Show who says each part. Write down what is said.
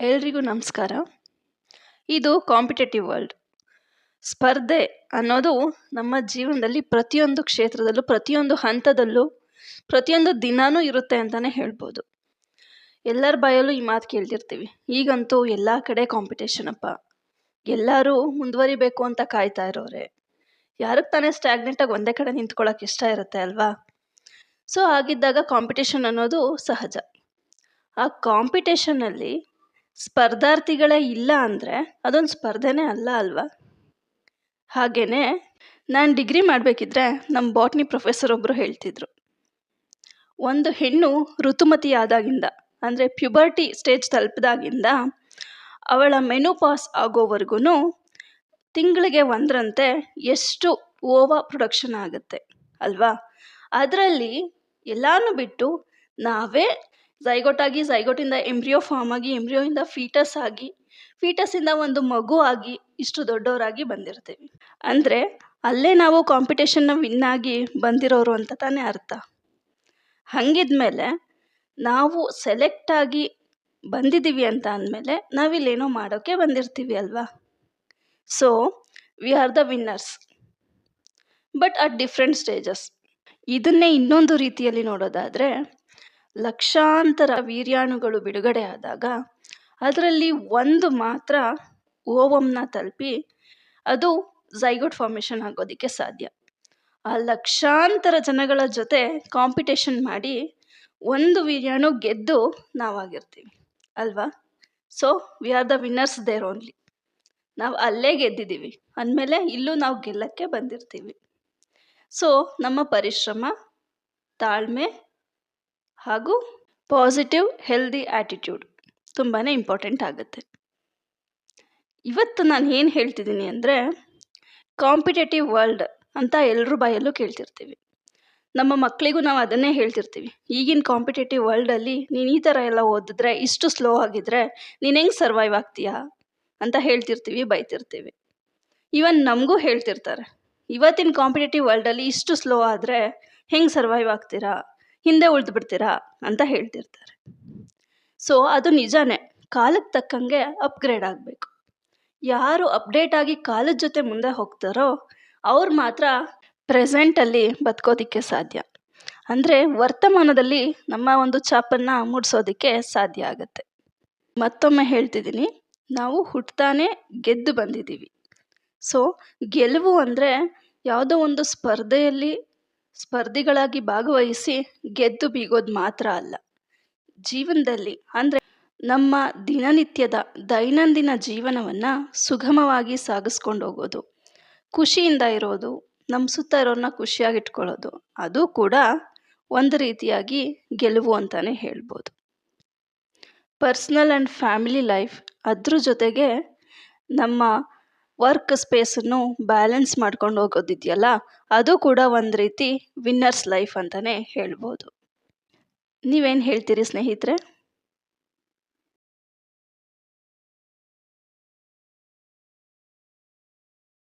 Speaker 1: ಎಲ್ರಿಗೂ ನಮಸ್ಕಾರ. ಇದು ಕಾಂಪಿಟೇಟಿವ್ ವರ್ಲ್ಡ್. ಸ್ಪರ್ಧೆ ಅನ್ನೋದು ನಮ್ಮ ಜೀವನದಲ್ಲಿ ಪ್ರತಿಯೊಂದು ಕ್ಷೇತ್ರದಲ್ಲೂ, ಪ್ರತಿಯೊಂದು ಹಂತದಲ್ಲೂ, ಪ್ರತಿಯೊಂದು ದಿನಾನೂ ಇರುತ್ತೆ ಅಂತಲೇ ಹೇಳ್ಬೋದು. ಎಲ್ಲರ ಬಾಯಲ್ಲೂ ಈ ಮಾತು ಕೇಳ್ತಿರ್ತೀವಿ. ಈಗಂತೂ ಎಲ್ಲ ಕಡೆ ಕಾಂಪಿಟೇಷನ್ ಅಪ್ಪ. ಎಲ್ಲರೂ ಮುಂದುವರಿಬೇಕು ಅಂತ ಕಾಯ್ತಾ ಇರೋರೆ. ಯಾರಿಗೆ ತಾನೇ ಸ್ಟ್ಯಾಗ್ನೆಂಟಾಗಿ ಒಂದೇ ಕಡೆ ನಿಂತ್ಕೊಳ್ಳೋಕೆ ಇಷ್ಟ ಇರುತ್ತೆ ಅಲ್ವಾ? ಸೊ ಹಾಗಿದ್ದಾಗ ಕಾಂಪಿಟೇಷನ್ ಅನ್ನೋದು ಸಹಜ. ಆ ಕಾಂಪಿಟೇಷನ್ನಲ್ಲಿ ಸ್ಪರ್ಧಾರ್ಥಿಗಳೇ ಇಲ್ಲ ಅಂದರೆ ಅದೊಂದು ಸ್ಪರ್ಧೆನೇ ಅಲ್ಲ ಅಲ್ವಾ? ಹಾಗೆಯೇ ನಾನು ಡಿಗ್ರಿ ಮಾಡಬೇಕಿದ್ರೆ ನಮ್ಮ ಬಾಟ್ನಿ ಪ್ರೊಫೆಸರ್ ಒಬ್ಬರು ಹೇಳ್ತಿದ್ರು. ಒಂದು ಹೆಣ್ಣು ಋತುಮತಿ ಆದಾಗಿಂದ ಅಂದರೆ ಪ್ಯುಬರ್ಟಿ ಸ್ಟೇಜ್ ತಲುಪಿದಾಗಿಂದ ಅವಳ ಮೆನುಪಾಸ್ ಆಗೋವರೆಗೂ ತಿಂಗಳಿಗೆ ಒಂದರಂತೆ ಎಷ್ಟು ಓವಾ ಪ್ರೊಡಕ್ಷನ್ ಆಗುತ್ತೆ, ಅಲ್ವಾ? ಅದರಲ್ಲಿ ಎಲ್ಲನೂ ಬಿಟ್ಟು ನಾವೇ ಝೈಗೋಟಾಗಿ ಝೈಗೋಟಿಂದ ಎಂಬ್ರಿಯೋ ಫಾರ್ಮ್ ಆಗಿ ಎಂಬ್ರಿಯೋಯಿಂದ ಫೀಟಸ್ ಆಗಿ ಫೀಟಸ್ಸಿಂದ ಒಂದು ಮಗು ಆಗಿ ಇಷ್ಟು ದೊಡ್ಡವರಾಗಿ ಬಂದಿರ್ತೀವಿ. ಅಂದರೆ ಅಲ್ಲೇ ನಾವು ಕಾಂಪಿಟೇಷನ್ನ ವಿನ್ ಆಗಿ ಬಂದಿರೋರು ಅಂತ ತಾನೇ ಅರ್ಥ. ಹಾಗಿದ್ಮೇಲೆ ನಾವು ಸೆಲೆಕ್ಟ್ ಆಗಿ ಬಂದಿದ್ದೀವಿ ಅಂತ ಅಂದಮೇಲೆ ನಾವಿಲ್ಲೇನೋ ಮಾಡೋಕ್ಕೆ ಬಂದಿರ್ತೀವಿ ಅಲ್ವಾ? So we are the winners but at different stages ಇದನ್ನೇ ಇನ್ನೊಂದು ರೀತಿಯಲ್ಲಿ ನೋಡೋದಾದರೆ ಲಕ್ಷಾಂತರ ವೀರ್ಯಾಣುಗಳು ಬಿಡುಗಡೆ ಆದಾಗ ಅದರಲ್ಲಿ ಒಂದು ಮಾತ್ರ ಓವಂನ ತಲುಪಿ ಅದು ಝೈಗೋಟ್ ಫಾರ್ಮೇಷನ್ ಆಗೋದಕ್ಕೆ ಸಾಧ್ಯ. ಆ ಲಕ್ಷಾಂತರ ಜನಗಳ ಜೊತೆ ಕಾಂಪಿಟೇಷನ್ ಮಾಡಿ ಒಂದು ವೀರ್ಯಾಣು ಗೆದ್ದು ನಾವಾಗಿರ್ತೀವಿ, ಅಲ್ವಾ? So we are the winners there only ನಾವು ಅಲ್ಲೇ ಗೆದ್ದಿದ್ದೀವಿ ಅಂದಮೇಲೆ ಇಲ್ಲೂ ನಾವು ಗೆಲ್ಲಕ್ಕೆ ಬಂದಿರ್ತೀವಿ. ಸೊ ನಮ್ಮ ಪರಿಶ್ರಮ, ತಾಳ್ಮೆ ಹಾಗೂ ಪಾಸಿಟಿವ್ ಹೆಲ್ದಿ ಆ್ಯಟಿಟ್ಯೂಡ್ ತುಂಬಾ ಇಂಪಾರ್ಟೆಂಟ್ ಆಗುತ್ತೆ. ಇವತ್ತು ನಾನು ಏನು ಹೇಳ್ತಿದ್ದೀನಿ ಅಂದರೆ ಕಾಂಪಿಟೇಟಿವ್ ವರ್ಲ್ಡ್ ಅಂತ ಎಲ್ಲರೂ ಬಾಯಲ್ಲೂ ಕೇಳ್ತಿರ್ತೀವಿ. ನಮ್ಮ ಮಕ್ಕಳಿಗೂ ನಾವು ಅದನ್ನೇ ಹೇಳ್ತಿರ್ತೀವಿ. ಈಗಿನ ಕಾಂಪಿಟೇಟಿವ್ ವರ್ಲ್ಡಲ್ಲಿ ನೀನು ಈ ಥರ ಎಲ್ಲ ಓದಿದ್ರೆ, ಇಷ್ಟು ಸ್ಲೋ ಆಗಿದ್ರೆ ನೀನು ಹೆಂಗೆ ಸರ್ವೈವ್ ಆಗ್ತೀಯಾ ಅಂತ ಹೇಳ್ತಿರ್ತೀವಿ, ಬೈತಿರ್ತೀವಿ. ಇವನ್ ನಮಗೂ ಹೇಳ್ತಿರ್ತಾರೆ. ಇವತ್ತಿನ ಕಾಂಪಿಟೇಟಿವ್ ವರ್ಲ್ಡಲ್ಲಿ ಇಷ್ಟು ಸ್ಲೋ ಆದರೆ ಹೆಂಗೆ ಸರ್ವೈವ್ ಆಗ್ತೀರಾ? ಹಿಂದೆ ಉಳಿದು ಬಿಡ್ತೀರಾ ಅಂತ ಹೇಳ್ತಿರ್ತಾರೆ. ಸೊ ಅದು ನಿಜಾನೇ. ಕಾಲಕ್ಕೆ ತಕ್ಕಂಗೆ ಅಪ್ಗ್ರೇಡ್ ಆಗಬೇಕು. ಯಾರು ಅಪ್ಡೇಟ್ ಆಗಿ ಕಾಲದ ಜೊತೆ ಮುಂದೆ ಹೋಗ್ತಾರೋ, ಅವ್ರು ಮಾತ್ರ ಪ್ರೆಸೆಂಟಲ್ಲಿ ಬದುಕೋದಕ್ಕೆ ಸಾಧ್ಯ. ಅಂದರೆ ವರ್ತಮಾನದಲ್ಲಿ ನಮ್ಮ ಒಂದು ಛಾಪನ್ನು ಮೂಡಿಸೋದಕ್ಕೆ ಸಾಧ್ಯ ಆಗುತ್ತೆ. ಮತ್ತೊಮ್ಮೆ ಹೇಳ್ತಿದ್ದೀನಿ. ನಾವು ಹುಟ್ಟತಾನೆ ಗೆದ್ದು ಬಂದಿದ್ದೀವಿ. ಸೊ ಗೆಲುವು ಅಂದರೆ ಯಾವುದೋ ಒಂದು ಸ್ಪರ್ಧೆಯಲ್ಲಿ ಸ್ಪರ್ಧಿಗಳಾಗಿ ಭಾಗವಹಿಸಿ ಗೆದ್ದು ಬೀಗೋದು ಮಾತ್ರ ಅಲ್ಲ. ಜೀವನದಲ್ಲಿ ಅಂದರೆ ನಮ್ಮ ದಿನನಿತ್ಯದ ದೈನಂದಿನ ಜೀವನವನ್ನು ಸುಗಮವಾಗಿ ಸಾಗಿಸ್ಕೊಂಡು ಹೋಗೋದು. ಖುಷಿಯಿಂದ ಇರೋದು ನಮ್ಮ ಸುತ್ತ ಇರೋರನ್ನ ಖುಷಿಯಾಗಿಟ್ಕೊಳ್ಳೋದು. ಅದು ಕೂಡ ಒಂದು ರೀತಿಯಾಗಿ ಗೆಲುವು ಅಂತಲೇ ಹೇಳ್ಬೋದು. ಪರ್ಸ್ನಲ್ ಆ್ಯಂಡ್ ಫ್ಯಾಮಿಲಿ ಲೈಫ್ ಅದ್ರ ಜೊತೆಗೆ ನಮ್ಮ ವರ್ಕ್ ಸ್ಪೇಸನ್ನು ಬ್ಯಾಲೆನ್ಸ್ ಮಾಡ್ಕೊಂಡು ಹೋಗೋದಿದೆಯಲ್ಲ, ಅದು ಕೂಡ ಒಂದು ರೀತಿ ವಿನ್ನರ್ಸ್ ಲೈಫ್ ಅಂತಲೇ ಹೇಳ್ಬೋದು. ನೀವೇನು ಹೇಳ್ತೀರಿ ಸ್ನೇಹಿತರೆ?